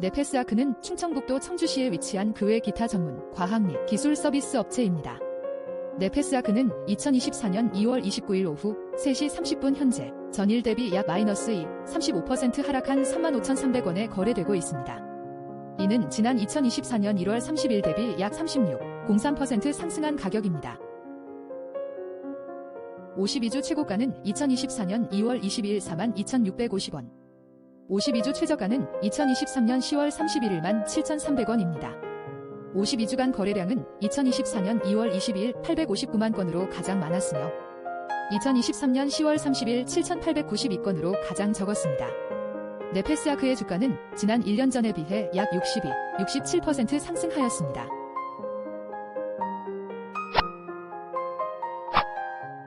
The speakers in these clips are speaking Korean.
네페스아크는 충청북도 청주시에 위치한 그외 기타 전문 과학 및 기술 서비스 업체입니다. 네페스아크는 2024년 2월 29일 오후 3시 30분 현재 전일 대비 약 마이너스 2, 35% 하락한 35,300원에 거래되고 있습니다. 이는 지난 2024년 1월 30일 대비 약 36, 03% 상승한 가격입니다. 52주 최고가는 2024년 2월 22일 42,650원. 52주 최저가는 2023년 10월 31일만 7,300원입니다. 52주간 거래량은 2024년 2월 22일 859만 건으로 가장 많았으며 2023년 10월 30일 7,892건으로 가장 적었습니다. 네페스아크의 주가는 지난 1년 전에 비해 약 62, 67% 상승하였습니다.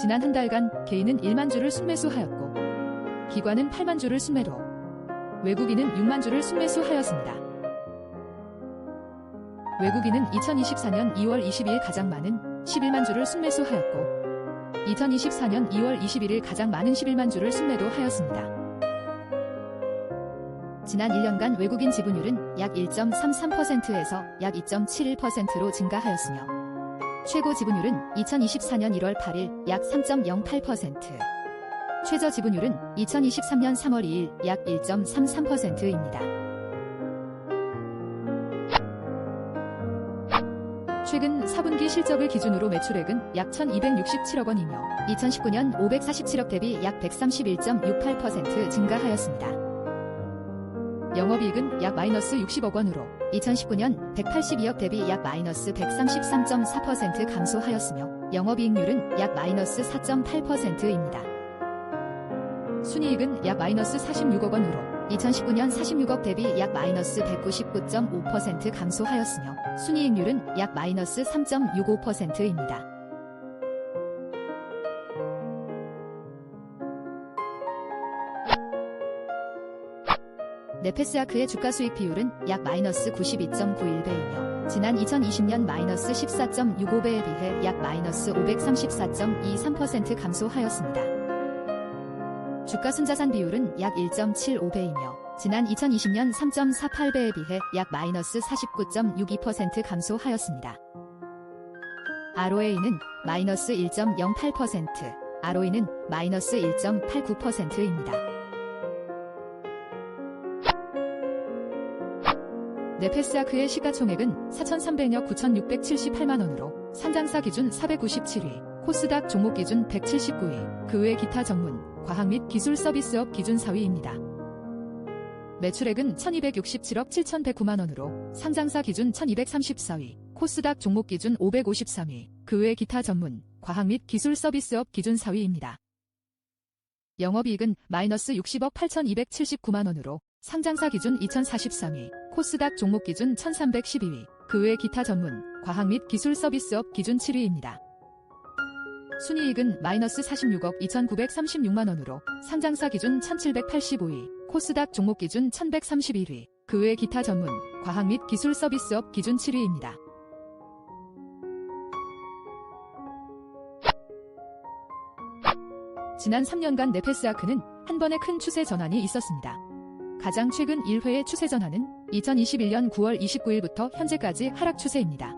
지난 한 달간 개인은 1만 주를 순매수하였고 기관은 8만 주를 순매로 외국인은 6만 주를 순매수하였습니다. 외국인은 2024년 2월 22일 가장 많은 11만 주를 순매수하였고 2024년 2월 21일 가장 많은 11만 주를 순매도하였습니다. 지난 1년간 외국인 지분율은 약 1.33%에서 약 2.71%로 증가하였으며 최고 지분율은 2024년 1월 8일 약 3.08%, 최저 지분율은 2023년 3월 2일 약 1.33%입니다. 최근 4분기 실적을 기준으로 매출액은 약 1267억 원이며 2019년 547억 대비 약 131.68% 증가하였습니다. 영업이익은 약 마이너스 60억 원으로 2019년 182억 대비 약 마이너스 133.4% 감소하였으며 영업이익률은 약 마이너스 4.8%입니다. 순이익은 약 마이너스 46억 원으로 2019년 46억 대비 약 마이너스 199.5% 감소하였으며 순이익률은 약 마이너스 3.65%입니다. 네페스아크의 주가 수익 비율은 약 마이너스 92.91배이며 지난 2020년 마이너스 14.65배에 비해 약 마이너스 534.23% 감소하였습니다. 주가 순자산 비율은 약 1.75배이며 지난 2020년 3.48배에 비해 약 마이너스 49.62% 감소하였습니다. ROA는 마이너스 1.08%, ROE는 마이너스 1.89%입니다. 네페스아크의 시가총액은 4,300억 9,678만원으로 상장사 기준 497위, 코스닥 종목 기준 179위, 그 외 기타 전문, 과학 및 기술 서비스업 기준 4위입니다. 매출액은 1267억 7109만원으로 상장사 기준 1234위, 코스닥 종목 기준 553위, 그 외 기타 전문, 과학 및 기술 서비스업 기준 4위입니다. 영업이익은 마이너스 60억 8279만원으로 상장사 기준 2043위, 코스닥 종목 기준 1312위, 그 외 기타 전문, 과학 및 기술 서비스업 기준 7위입니다. 순이익은 마이너스 46억 2936만원으로 상장사 기준 1785위, 코스닥 종목 기준 1131위, 그 외 기타 전문, 과학 및 기술 서비스업 기준 7위입니다. 지난 3년간 네페스아크는 한 번의 큰 추세 전환이 있었습니다. 가장 최근 1회의 추세 전환은 2021년 9월 29일부터 현재까지 하락 추세입니다.